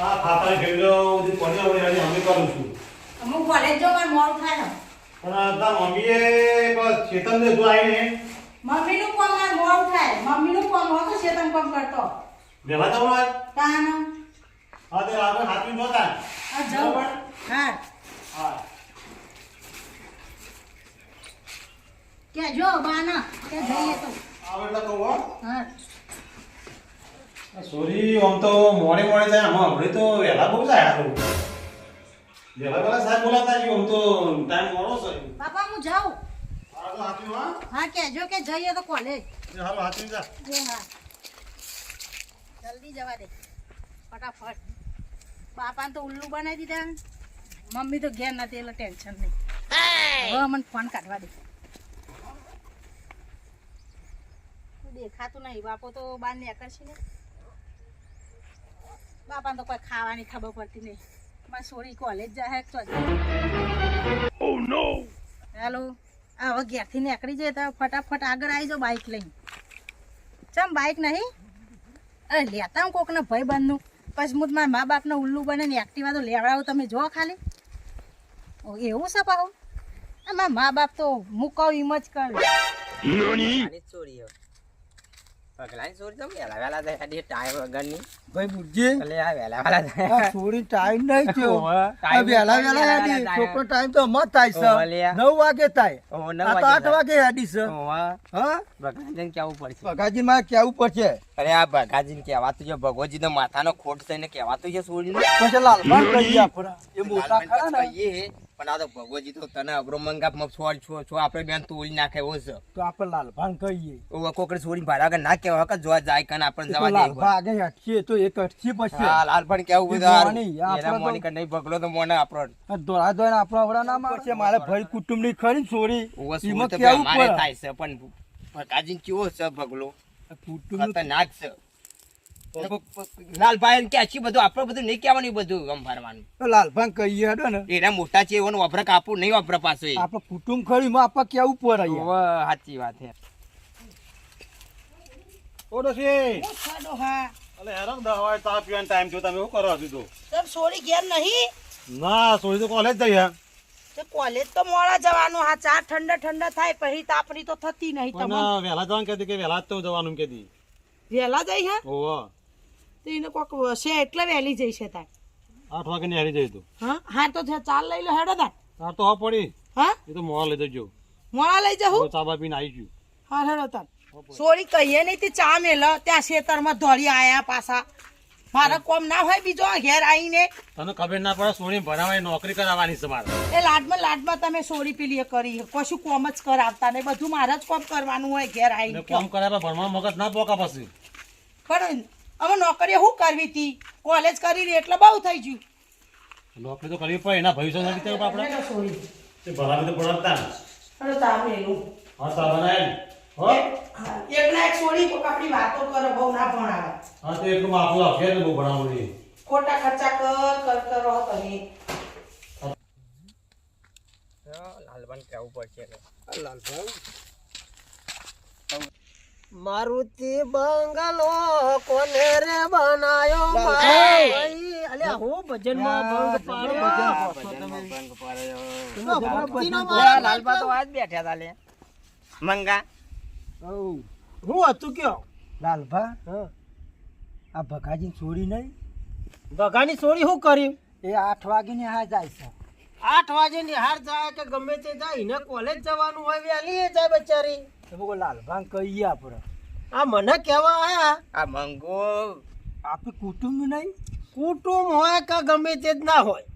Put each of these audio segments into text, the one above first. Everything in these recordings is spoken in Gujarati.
આ ખાતા ખેડો ઉધી પડ્યા હોય આજે અમે કરું છું. હું કોલેજ જો મારે મોર થાય ને. પણ આ તાર મમ્મીએ ચેતન દે તું આવીને મમ્મીનું કોમ મારે મોર થાય. મમ્મી નું કોમ તો ચેતન કોમ કરતો. વેલા જવાનું આજ તાન. હા તે આગળ હાથવી નહોતા આ જાવ પણ હા. હા. કે જો બાના કે જઈએ તો. આવડલા તો હા. સોરી આમ તો મોડે મોડે જાય. આમાં આપણે તો વહેલા બહુ જાય આ વહેલા વહેલા સાહેબ બોલાતા જ આમ તો ટાઈમ મોડો છે. બાપા હું જાઉં. હા કેજો કે જઈએ તો કોલેજ. હાલો હાથી જા. જે હા. જલ્દી જવા દે. ફટાફટ. બાપાને તો ઉલ્લુ બનાવી દીધા. મમ્મી તો ઘેર નથી એટલે ટેન્શન નહીં. હવે મને ફોન કાઢવા દે. દેખાતું નહીં. બાપો તો બહાર નીકળશે ને. બાપાને તો કોઈ ખાવાની ખબર પડતી નહીં. મારી છોરી કોલેજ જાય તો હેલો આ હવે ઘેરથી નીકળી જાય તો ફટાફટ આગળ આવી જાઓ બાઇક લઈને. ચમ બાઇક નહીં? અરે લેતા હું કોકને ભાઈ બંધનું પછી હું મારા મા બાપને ઉલ્લુ બને ને એક્ટિવા તો લેવડાવું તમે જો ખાલી. ઓ, એવું છે પાહું? મારા મા બાપ તો મૂકાવ એમ જ કરે. ચોરી. પગલાની ચોરી તો વહેલા વહેલા થાય ખાલી ટાઈમ વગરની. ભાઈ બુજ્જી. એટલે આ વહેલા વહેલા થાય આ ટાઈમ નહીં થયો. આ વહેલા વહેલા વહેલા હેડી. છોકરો ટાઈમ તો મત થાય છે. નવ વાગે થાય. નવ આઠ વાગે હેડી છે. હા? ભગવાનજીને કેવું પડશે? ભગાજી માં કેવું પડશે? અરે આ ભગાજીને કહેવાતું છે ભગવતજી નો માથાનો ખોટ થઈને કહેવાતું છે છોડીને પછી લાલભાન કહીએ આપણે. એ મોટા ખરા ને. પણ આ તો ભગવતજી તો તને અબરો મંગાપ છોડ છો છો આપણે બેન તોડી નાખે એવો છે તો આપણે લાલભાન કહીએ. ઓવે કોકડે છોડીને ભાડા વગર ના કહેવાય કે જોવા જાય કને આપણને જવા દે આગળ હટશે તો એક હટશે પછી. હા લાલ કેવું એ બધું? હારું. મોની, આપણે એના મોની કે ભગલો તો મોને આપણો. આ દોડા દોડા આપણા ના મારશે મારે ભાઈ કુટુંબની ખરી ઓવે એમાં કેવું પડે? થાય છે પણ ભગાજીને કેવો છે ભગલો? કુટુંબ ખતરનાક છે. લાલભાઈ કે આછી બધું આપણે બધું નહીં કહેવાનું બધું આમ ભરવાનું. લાલભાન કહીએ હેડો ને. એના મોટા છે એવાનું વપરાક આપવું નહીં વપરા પાછો આપણે કુટુંબ ખરી માં આપણે કેવું પડે સાચી વાત છે. ઓ ડોશી હું છોડો હા. અલે હેરાન દવા ચા પીવાનો ટાઈમ થયો તમે શું કરો હજુ તમ છોરી ઘેર નહીં? ના સોરી તો કોલેજ જઈ હે તે કોલેજ તો મોડા જવાનું હા ચા ઠંડા ઠંડા થાય પછી તાપણી તો થતી નહીં તમને. વહેલા જવાનું કહેતી કે વેલા તો જવાનું કહેતી? વેલા જઈ હા? ઓહો. તો એને કોક છે એટલે વહેલી જઈ છે તાર આઠ વાગે ની હારી જઈ તું હા? હા તો ચાલ લઈ લો હેડો તાર. તાર તો હા પડી. હા? એ તો મોડા લઈ જજો. મોડા લઈ જાઉં ચા બા પીને આવી ગયું. હા હેડો તાર. સોરી કહીએ નહીં તે ચા મેલ. ત્યાં શેતરમાં ધોળી આયા પાછા. મારા કોમ ના હોય બીજો ઘેર આવીને તને ખબર ના પડે સોની ભરાવાય નોકરી કરાવવાની છે મારે. એ લાડમાં લાડમાં તમે સોરી પેલી કરી. કશું કોમ જ કરાવતા નહીં. બધું મારા જ કોમ કરવાનું હોય ઘેર આવીને કોમ કરાવે ભણવા મગજ ના પોકા પછી. પણ અમે નોકરી શું કરવી હતી કોલેજ કરી રહી એટલે બહુ થઈ ગયું. નોકરી તો કરવી પડે એના ભવિષ્ય ના વિચાર આપણે તે ભણાવી તો ભણાવતા અરે હેડો એનું હા બનાવી. હો? એક ના એક સોરી કોક આપણી વાતો કરો બહુ ના ભણાવે. હા તો એટલું માપું આપીએ ને બહુ ભણાવું નહીં ખોટા ખર્ચા કર કર કરો તમે. લાલબન કેવું પડશે કે. મારુતિ બંગલો કોને રે બનાયો? અલ્યા હું ભંગ પાડ્યો ભજનમાં ભંગ પાડ્યો. લાલબા તો આજ બેઠ્યા તા લે. મંગા. હું હતું કયો? લાલભા? આ ભગાજી ચોરી નહીં ભગાની સોરી શું કર્યું એ આઠ વાગે ની હા જાય છે. આઠ વાગે નિહાર જાય કે ગમે તે જાય એને કોલેજ જવાનું હોય વહેલી એ જાય બચારી. તો મુકો લાલભાંગ કહીએ આપણે. આ મને કહેવા આયા? આ મંગો. આપણે કુટુંબ નહીં? કુટુંબ હોય કે ગમે તે જ ના હોય.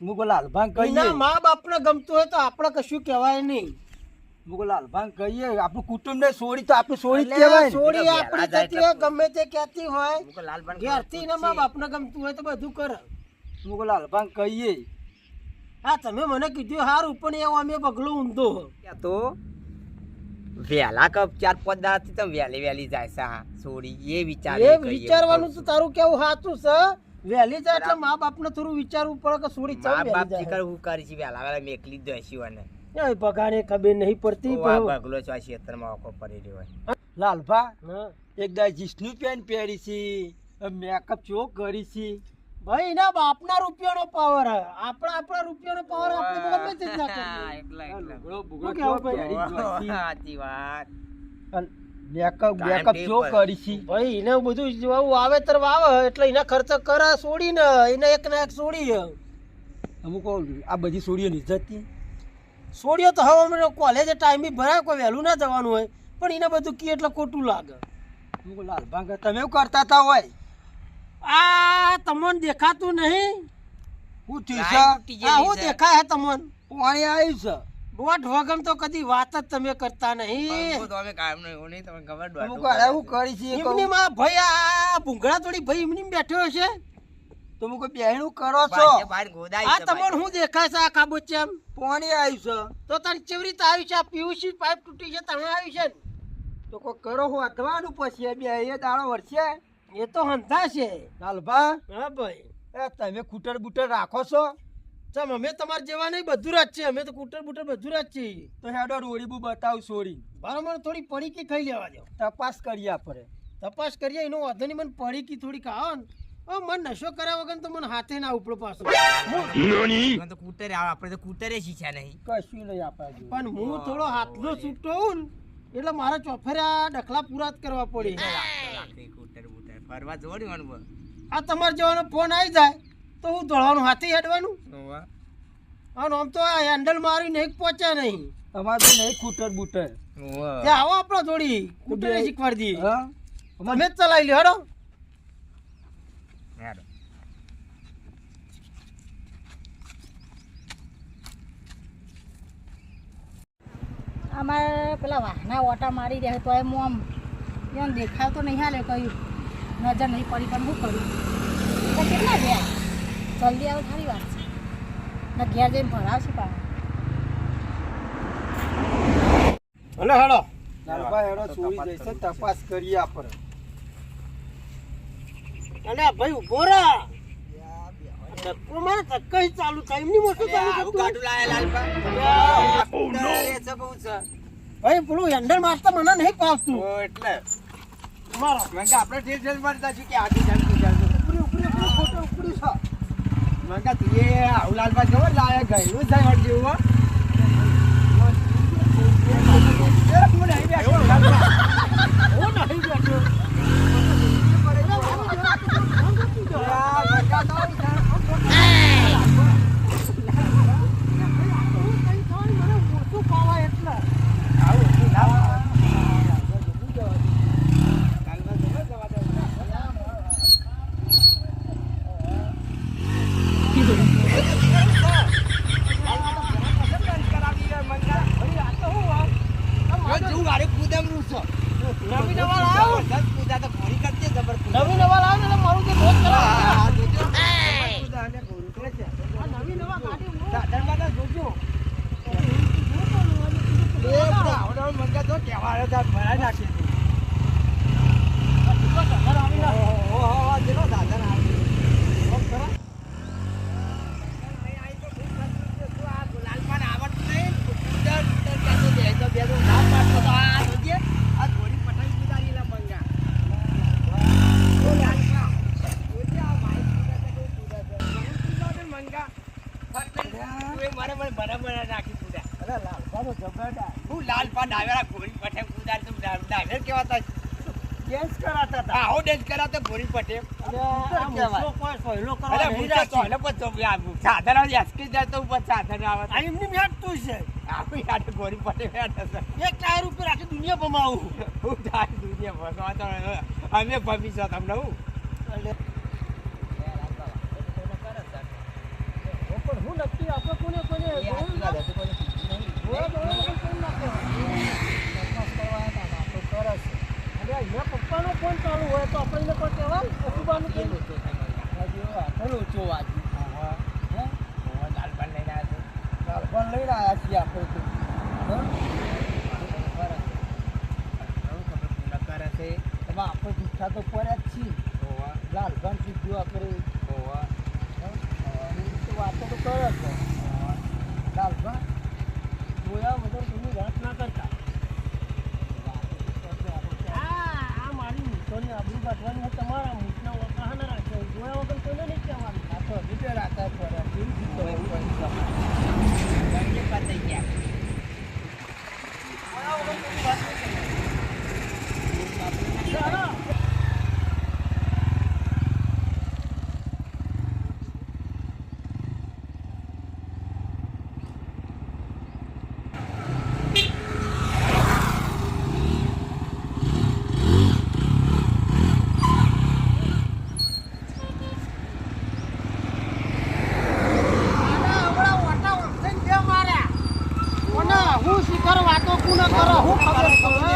મુકો લાલભાંગ કહીએ? મા બાપને ગમતું હોય તો આપણે કશું કહેવાય નહીં. મુકો લાલભાંગ કહીએ? આપણું કુટુંબ ને સોડી તો આપણે સોડી કહેવાય સોડી આપણી થતી હોય ગમે તે કહેતી હોય. ઘેરથી ને મા બાપને ગમતું હોય તો બધું કરે. મુકો લાલભાંગ કહીએ? હા તમે મને કીધું સારું પણ એવું અમે પગલું ઊંધો ક્યાં તો? વહેલા કપ ચાર પાંચ દાડાથી તમે વહેલી વહેલી જાય છે હા. છોડી એ વિચાર એ વિચારવાનું તો તારું કેવું સાચું છે? વહેલી જાય એટલે મા બાપને થોડું વિચારવું પડે કે ચમ મા બાપ જાય. હું કરી છે વહેલા વહેલા મેકલી જ દઈશું અને એ ભગાને ખબર નહીં પડતી બગલો છો આ ક્ષેત્રમાં આખો પડી રહ્યો હોય. લાલભા હા. એક દા જીસનું પેન્ટ પહેરી છે મેકઅપ ચો કરી છે. ભાઈ એના બાપના રૂપિયાનો પાવર આપણા આપણા આપણા રૂપિયાનો પાવર આપણે ગમે તે જ ના કરીએ. એટલે ભાઈ? સાચી વાત. બેકઅપ બેકઅપ જો table. કરી છી ભાઈ એને બધું જેવું વાવેતર વાવે એટલે એના ખર્ચ કરે છોડીને એને એક ના એક છોડી અમુક આ બધી સોડીઓ ની જતી છોડીઓ તો હવે અમને કોલેજ ટાઈમ ભરાય કોઈ વહેલું ના જવાનું હોય. પણ એને બધું કી એટલે ખોટું લાગે. અમુક લાલભાંગ તમે એવું કરતા હતા હોય. આ તમને દેખાતું નહીં. હું છે? તૂટી આ હું દેખાય હે તમને. પાણી આવ્યું છે. દોઢ વગમ તો કદી વાત જ તમે કરતા નહીં. તો અમે એવું નહીં તમે ખબર દોઢ હું કરે છે એમની માં ભાઈ આ ભૂંગળા થોડી ભાઈ એમની બેઠો હશે તમે કોઈ બેહણું કરો છો? બહાર ગોદાઈ આ છે તમને બાજે. દેખાય છે આ ખાબોચિયામ પાણી આવ્યું છે. તો તને ચેવરી તો આવ્યું છે? આ પીયુસી પાઇપ તૂટી છે તમે આવ્યું છે ને? તો કોઈ કરો હું અધવાનું પછી બે એ દાડો વરસે એ તો હંતા છે. લાલભા હા ભાઈ. એ તમે કૂટર બુટર રાખો છો? ચમ અમે તમારા જેવા નહીં બધું રાત છે. અમે તો કુટર બુટર બધું રાત છીએ તો હેડો રોડી બુ બતાવું સોરી. બરાબર થોડી પડીકી ખાઈ લેવા દો. તપાસ કરીએ આપણે. તપાસ કરીએ એનો વાંધો નહીં મને પડીકી થોડી ખાવ ને. ઓ મને નશો કર્યા વગર તો મને હાથે ના ઉપડો પાછો. મને તો કૂતરે આવે આપણે તો કૂતરે શીખ્યા નહીં. કશું નહીં આપણા પણ હું થોડો હાથનો છૂટો હોઉં ને એટલે મારા ચોફેરા ડખલા પૂરા જ કરવા પડે. ફરવા જોડ્યું આ તમારે જવાનો ફોન આવી જાય તો હું દોડવાનું હાથી હેડવાનું. અને આમ તો આ હેન્ડલ મારી નહીં પહોંચ્યા નહીં. તમારે તો નહીં કૂટર બુટર. ઓવા. આવો આપણો જોડી. કુટરે શીખવાડી દઈએ હા. અમે જ ચલાવી લ્યો હેડો. અમારે પેલા વાહના ઓટા મારી રહ્યા તો એમ આમ એમ દેખાવ તો નહીં હાલે કયું. નજર નહીં પડી પણ હું કરું? તો કેટલા ગયા? જલ્દી આવે સારી વાત છે. ને ઘેર જઈને ભરાવશે પાછા. હલો હેડો. લાલભા હેડો ચોરી જઈશે. તપાસ કરીએ આપણે. અલે ભાઈ ઊભો રા ધક્કો મારે ધક્કો ચાલુ થાય. એમની મોટું ચાલુ લાયા. છે બહુ છે. ભાઈ પેલું હેન્ડલ મારતા મને નહીં ફાવતું એટલે. મારો. મેં કે આપણે ઠેર ઠેર મારતા છીએ કે આગળ ચાલ, તું ચાલ, તું. ઉપરી ઉપરી ઉપરી ખોટો ઉપરી છે. મેં કે તું એ આવું લાલપા લાયા ગયું છે વળી જેવું હો. હું નહીં બેઠો. હું નહીં બેઠો. આ મજા તો આવી જાય. આવું હતું, લાવ. લાલપા જવા, જવા દે. જો તું રૂસો કૂદમ રૂ છો. નવી નવા લાવો. દસ પૂજા તો ઘણી કરતી જબર કૂદા. નવી નવા લાવ ને મારું જે રોજ હા, હા, જોજો. કરે છે. આ નવી નવા ગાડી હું તો જોજો. એ બધા મંગા તો કેવા આવ્યો તા ભરાઈ નાખી હતી. ઘર આવીને ઓહો, ઓહો, જેનો સાધન આવે. ફોન કરો. નહીં આવી તો ખૂબ ખર્ચ છે. તું આ ગુલાલપાન આવડતું નહીં? કૂદર, કૂદર કહેતો બે તો બે તો ના પાડતો તો આ જોજે. આ ઘોડી પટાવી કૂદાડીલા મંગા. ઓ લાલપા, જોજે આ ભાઈ કૂદા છે કેવું કૂદા છે. ઘોડી કૂદાડે મંગા. ફટ લઈને તું એ મારે બરાબર નાખી કૂદા. અરે તો હું લાલપા ડાવેરા પઠે તું ડાવેર કેવાતા ડેન્સ કરાતા હતા આવો ડેન્સ તો પઠે તો તો આ સાધન આવે એસકી જાય તો ઉપર સાધન આવે. આ એમની બેઠતું છે. આપી યાર ઘોડી પઠે બેઠા છે એક ટાયર ઉપર આખી દુનિયા ભમાવું. હું દુનિયા તો અમે ભવિષ્ય તમને હું પણ હું નક્કી આપણે કોને કોને જોયું ના? જોયા જોયા વગર કેમ ના કહેવાય? તપાસ કરવા આવ્યા હતા, આપણે કરે છે. અરે અહીંયા પપ્પાનો ફોન ચાલુ હોય તો આપણે પણ કહેવાય કસુબાનું કેમ? લાલપાન લઈને આવ્યા લાલભા લઈને આવ્યા છીએ આપણે તો હા? છે કરે છે એમાં આપણે દુઃખા તો પડ્યા જ છીએ ઓવા લાલભાન કીધું આપણે ઓવા તો વાતો તો કરે છે લાલભા જોયા વગર કોઈની વાત ના કરતા. આ મારી મૂછોની આબરૂ કાઢવાની તમારા મૂછના વખાણ રાખે જોયા વગર કોઈને નહીં કહેવાનું બાપુ ના કરો હું ખબર પડે